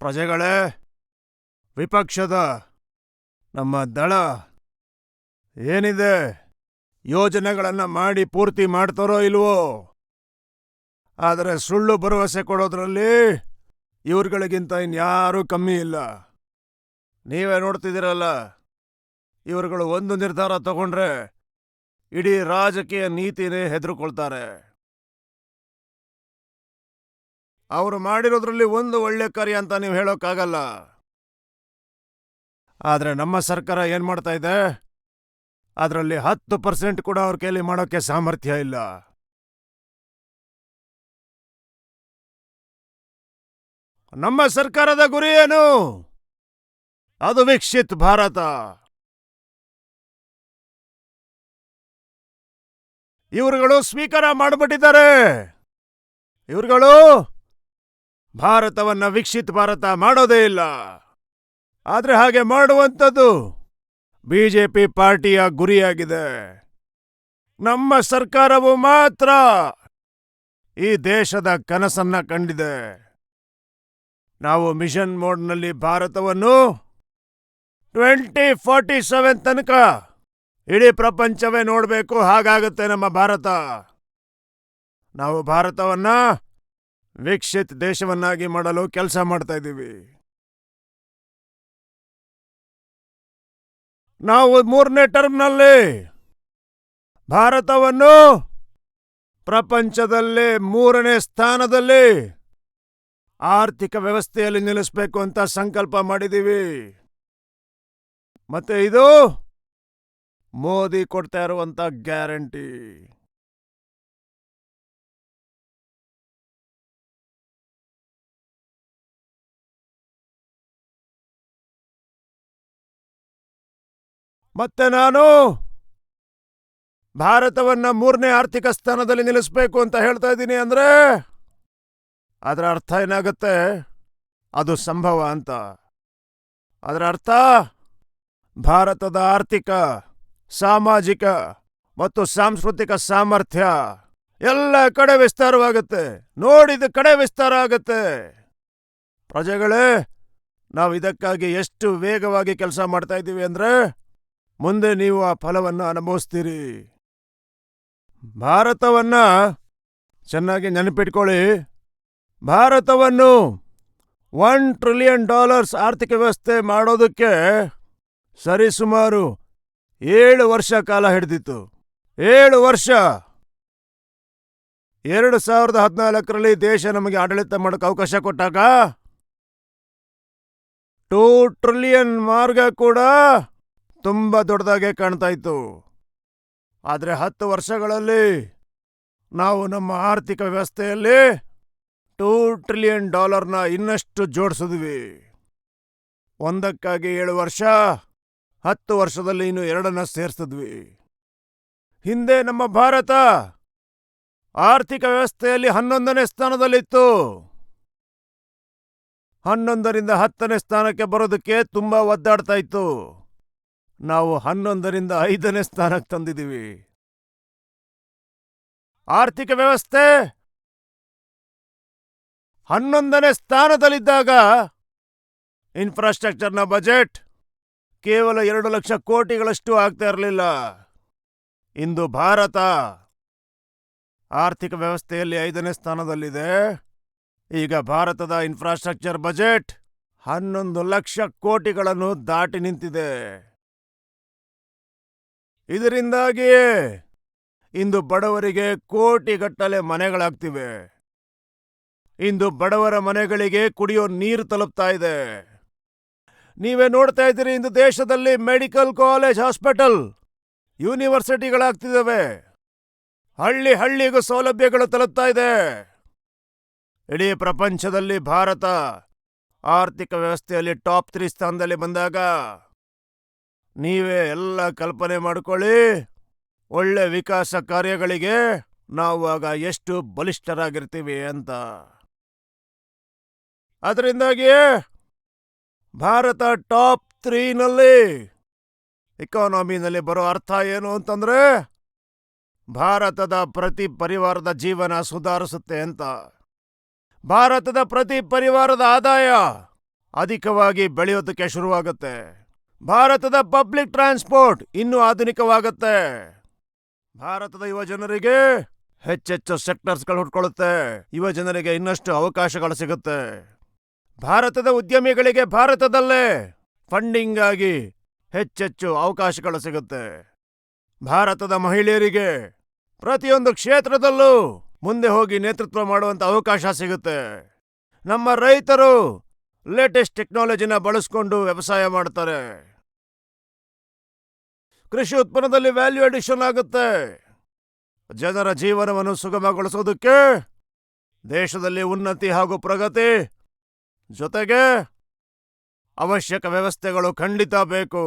ಪ್ರಜೆಗಳೇ, ವಿಪಕ್ಷದ ನಮ್ಮ ದಳ ಏನಿದೆ? ಯೋಜನೆಗಳನ್ನು ಮಾಡಿ ಪೂರ್ತಿ ಮಾಡ್ತಾರೋ ಇಲ್ವೋ? ಆದರೆ ಸುಳ್ಳು ಭರವಸೆ ಕೊಡೋದ್ರಲ್ಲಿ ಇವ್ರುಗಳಿಗಿಂತ ಇನ್ಯಾರೂ ಕಮ್ಮಿ ಇಲ್ಲ. ನೀವೇ ನೋಡ್ತಿದ್ದೀರಲ್ಲ, ಇವರುಗಳು ಒಂದು ನಿರ್ಧಾರ ತಗೊಂಡ್ರೆ ಇಡೀ ರಾಜಕೀಯ ನೀತಿನೇ ಹೆದರ್ಕೊಳ್ತಾರೆ. ಅವರು ಮಾಡಿರೋದ್ರಲ್ಲಿ ಒಂದು ಒಳ್ಳೆ ಕಾರ್ಯ ಅಂತ ನೀವು ಹೇಳೋಕ್ಕಾಗಲ್ಲ. ಆದ್ರೆ ನಮ್ಮ ಸರ್ಕಾರ ಏನು ಮಾಡ್ತಾ ಇದೆ? ಅದರಲ್ಲಿ ಹತ್ತು ಪರ್ಸೆಂಟ್ ಕೂಡ ಅವ್ರ ಕೈಲಿ ಮಾಡೋಕೆ ಸಾಮರ್ಥ್ಯ ಇಲ್ಲ. ನಮ್ಮ ಸರ್ಕಾರದ ಗುರಿ ಏನು? ಅದು ವಿಕಸಿತ್ ಭಾರತ. ಇವರುಗಳು ಸ್ವೀಕಾರ ಮಾಡಿಬಿಟ್ಟಿದ್ದಾರೆ. ಇವರುಗಳು ಭಾರತವನ್ನ ವಿಕಸಿತ್ ಭಾರತ ಮಾಡೋದೇ ಇಲ್ಲ. ಆದ್ರೆ ಹಾಗೆ ಮಾಡುವಂಥದ್ದು ಬಿಜೆಪಿ ಪಾರ್ಟಿಯ ಗುರಿಯಾಗಿದೆ. ನಮ್ಮ ಸರ್ಕಾರವು ಮಾತ್ರ ಈ ದೇಶದ ಕನಸನ್ನ ಕಂಡಿದೆ. ನಾವು ಮಿಷನ್ ಮೋಡ್ನಲ್ಲಿ ಭಾರತವನ್ನು ಟ್ವೆಂಟಿ ಫಾರ್ಟಿ ಸೆವೆನ್ ತನಕ ಇಡೀ ಪ್ರಪಂಚವೇ ನೋಡಬೇಕು, ಹಾಗಾಗುತ್ತೆ ನಮ್ಮ ಭಾರತ. ನಾವು ಭಾರತವನ್ನ ವಿಕಸಿತ್ ದೇಶವನ್ನಾಗಿ ಮಾಡಲು ಕೆಲಸ ಮಾಡ್ತಾ ಇದ್ದೀವಿ. ನಾವು ಮೂರನೇ ಟರ್ಮ್ನಲ್ಲಿ. ಭಾರತವನ್ನು ಪ್ರಪಂಚದಲ್ಲೇ ಮೂರನೇ ಸ್ಥಾನದಲ್ಲಿ ಆರ್ಥಿಕ ವ್ಯವಸ್ಥೆಯಲ್ಲಿ ನಿಲ್ಲಿಸಬೇಕು ಅಂತ ಸಂಕಲ್ಪ ಮಾಡಿದ್ದೀವಿ. ಮತ್ತು ಇದು ಮೋದಿ ಕೊಡ್ತಾ ಇರುವಂಥ ಗ್ಯಾರಂಟಿ. ಮತ್ತೆ ನಾನು ಭಾರತವನ್ನ ಮೂರನೇ ಆರ್ಥಿಕ ಸ್ಥಾನದಲ್ಲಿ ನಿಲ್ಲಿಸಬೇಕು ಅಂತ ಹೇಳ್ತಾ ಇದ್ದೀನಿ ಅಂದ್ರೆ ಅದರ ಅರ್ಥ ಏನಾಗುತ್ತೆ? ಅದು ಸಂಭವ ಅಂತ. ಅದರ ಅರ್ಥ ಭಾರತದ ಆರ್ಥಿಕ, ಸಾಮಾಜಿಕ ಮತ್ತು ಸಾಂಸ್ಕೃತಿಕ ಸಾಮರ್ಥ್ಯ ಎಲ್ಲ ಕಡೆ ವಿಸ್ತಾರವಾಗುತ್ತೆ. ನೋಡಿದ ಕಡೆ ವಿಸ್ತಾರ ಆಗುತ್ತೆ. ಪ್ರಜೆಗಳೇ, ನಾವು ಇದಕ್ಕಾಗಿ ಎಷ್ಟು ವೇಗವಾಗಿ ಕೆಲಸ ಮಾಡ್ತಾ ಇದ್ದೀವಿ ಅಂದ್ರೆ ಮುಂದೆ ನೀವು ಆ ಫಲವನ್ನು ಅನುಭವಿಸ್ತೀರಿ. ಭಾರತವನ್ನ ಚೆನ್ನಾಗಿ ನೆನಪಿಟ್ಕೊಳ್ಳಿ. ಭಾರತವನ್ನು ಒನ್ ಟ್ರಿಲಿಯನ್ ಡಾಲರ್ಸ್ ಆರ್ಥಿಕ ವ್ಯವಸ್ಥೆ ಮಾಡೋದಕ್ಕೆ ಸರಿಸುಮಾರು ಏಳು ವರ್ಷ ಕಾಲ ಹಿಡಿದಿತ್ತು. ಏಳು ವರ್ಷ. ಎರಡು ಸಾವಿರದ ಹದಿನಾಲ್ಕರಲ್ಲಿ ದೇಶ ನಮಗೆ ಆಡಳಿತ ಮಾಡೋಕೆ ಅವಕಾಶ ಕೊಟ್ಟಾಗ ಟೂ ಟ್ರಿಲಿಯನ್ ಮಾರ್ಗ ಕೂಡ ತುಂಬಾ ದೊಡ್ಡದಾಗೆ ಕಾಣ್ತಾ ಇತ್ತು ಆದರೆ ಹತ್ತು ವರ್ಷಗಳಲ್ಲಿ ನಾವು ನಮ್ಮ ಆರ್ಥಿಕ ವ್ಯವಸ್ಥೆಯಲ್ಲಿ ಟೂ ಟ್ರಿಲಿಯನ್ ಡಾಲರ್ನ ಇನ್ನಷ್ಟು ಜೋಡಿಸಿದ್ವಿ. ಒಂದಕ್ಕಾಗಿ ಏಳು ವರ್ಷ, ಹತ್ತು ವರ್ಷದಲ್ಲಿ ಇನ್ನು ಎರಡನ್ನ ಸೇರಿಸಿದ್ವಿ. ಹಿಂದೆ ನಮ್ಮ ಭಾರತ ಆರ್ಥಿಕ ವ್ಯವಸ್ಥೆಯಲ್ಲಿ ಹನ್ನೊಂದನೇ ಸ್ಥಾನದಲ್ಲಿತ್ತು. ಹನ್ನೊಂದರಿಂದ ಹತ್ತನೇ ಸ್ಥಾನಕ್ಕೆ ಬರೋದಕ್ಕೆ ತುಂಬಾ ಒದ್ದಾಡ್ತಾ ಇತ್ತು ನಾವು ಹನ್ನೊಂದರಿಂದ ಐದನೇ ಸ್ಥಾನಕ್ಕೆ ತಂದಿದ್ದೀವಿ. ಆರ್ಥಿಕ ವ್ಯವಸ್ಥೆ ಹನ್ನೊಂದನೇ ಸ್ಥಾನದಲ್ಲಿದ್ದಾಗ ಇನ್ಫ್ರಾಸ್ಟ್ರಕ್ಚರ್ನ ಬಜೆಟ್ ಕೇವಲ ಎರಡು ಲಕ್ಷ ಕೋಟಿಗಳಷ್ಟು ಆಗ್ತಾ ಇರಲಿಲ್ಲ. ಇಂದು ಭಾರತ ಆರ್ಥಿಕ ವ್ಯವಸ್ಥೆಯಲ್ಲಿ ಐದನೇ ಸ್ಥಾನದಲ್ಲಿದೆ. ಈಗ ಭಾರತದ ಇನ್ಫ್ರಾಸ್ಟ್ರಕ್ಚರ್ ಬಜೆಟ್ ಹನ್ನೊಂದು ಲಕ್ಷ ಕೋಟಿಗಳನ್ನು ದಾಟಿ ನಿಂತಿದೆ. ಇದರಿಂದಾಗಿಯೇ ಇಂದು ಬಡವರಿಗೆ ಕೋಟಿಗಟ್ಟಲೆ ಮನೆಗಳಾಗ್ತಿವೆ. ಇಂದು ಬಡವರ ಮನೆಗಳಿಗೆ ಕುಡಿಯೋ ನೀರು ತಲುಪ್ತಾ ಇದೆ. ನೀವೇ ನೋಡ್ತಾ ಇದ್ದೀರಿ ಇಂದು ದೇಶದಲ್ಲಿ ಮೆಡಿಕಲ್ ಕಾಲೇಜ್, ಹಾಸ್ಪಿಟಲ್, ಯೂನಿವರ್ಸಿಟಿಗಳಾಗ್ತಿದ್ದಾವೆ. ಹಳ್ಳಿ ಹಳ್ಳಿಗೂ ಸೌಲಭ್ಯಗಳು ತಲುಪ್ತಾ ಇದೆ. ಇಡೀ ಪ್ರಪಂಚದಲ್ಲಿ ಭಾರತ ಆರ್ಥಿಕ ವ್ಯವಸ್ಥೆಯಲ್ಲಿ ಟಾಪ್ ತ್ರೀ ಸ್ಥಾನದಲ್ಲಿ ಬಂದಾಗ ನೀವೇ ಎಲ್ಲ ಕಲ್ಪನೆ ಮಾಡ್ಕೊಳ್ಳಿ. ಒಳ್ಳೆ ವಿಕಾಸ ಕಾರ್ಯಗಳಿಗೆ ನಾವು ಆಗ ಎಷ್ಟು ಬಲಿಷ್ಠರಾಗಿರ್ತೀವಿ ಅಂತ. ಅದರಿಂದಾಗಿಯೇ ಭಾರತ ಟಾಪ್ ತ್ರೀನಲ್ಲಿ ಇಕಾನಮಿನಲ್ಲಿ ಬರೋ ಅರ್ಥ ಏನು ಅಂತಂದ್ರೆ ಭಾರತದ ಪ್ರತಿ ಪರಿವಾರದ ಜೀವನ ಸುಧಾರಿಸುತ್ತೆ ಅಂತ. ಭಾರತದ ಪ್ರತಿ ಪರಿವಾರದ ಆದಾಯ ಅಧಿಕವಾಗಿ ಬೆಳೆಯೋದಕ್ಕೆ ಶುರುವಾಗುತ್ತೆ. ಭಾರತದ ಪಬ್ಲಿಕ್ ಟ್ರಾನ್ಸ್ಪೋರ್ಟ್ ಇನ್ನೂ ಆಧುನಿಕವಾಗುತ್ತೆ. ಭಾರತದ ಯುವ ಜನರಿಗೆ ಹೆಚ್ಚೆಚ್ಚು ಸೆಕ್ಟರ್ಸ್ಗಳು ಹುಟ್ಕೊಳ್ಳುತ್ತೆ ಯುವ ಜನರಿಗೆ ಇನ್ನಷ್ಟು ಅವಕಾಶಗಳು ಸಿಗುತ್ತೆ. ಭಾರತದ ಉದ್ಯಮಿಗಳಿಗೆ ಭಾರತದಲ್ಲೇ ಫಂಡಿಂಗ್ ಆಗಿ ಹೆಚ್ಚೆಚ್ಚು ಅವಕಾಶಗಳು ಸಿಗುತ್ತೆ. ಭಾರತದ ಮಹಿಳೆಯರಿಗೆ ಪ್ರತಿಯೊಂದು ಕ್ಷೇತ್ರದಲ್ಲೂ ಮುಂದೆ ಹೋಗಿ ನೇತೃತ್ವ ಮಾಡುವಂಥ ಅವಕಾಶ ಸಿಗುತ್ತೆ. ನಮ್ಮ ರೈತರು ಲೇಟೆಸ್ಟ್ ಟೆಕ್ನಾಲಜಿನ ಬಳಸ್ಕೊಂಡು ವ್ಯವಸಾಯ ಮಾಡ್ತಾರೆ. ಕೃಷಿ ಉತ್ಪನ್ನದಲ್ಲಿ ವ್ಯಾಲ್ಯೂ ಅಡಿಷನ್ ಆಗುತ್ತೆ. ಜನರ ಜೀವನವನ್ನು ಸುಗಮಗೊಳಿಸೋದಕ್ಕೆ ದೇಶದಲ್ಲಿ ಉನ್ನತಿ ಹಾಗೂ ಪ್ರಗತಿ ಜೊತೆಗೆ ಅವಶ್ಯಕ ವ್ಯವಸ್ಥೆಗಳು ಖಂಡಿತ ಬೇಕು.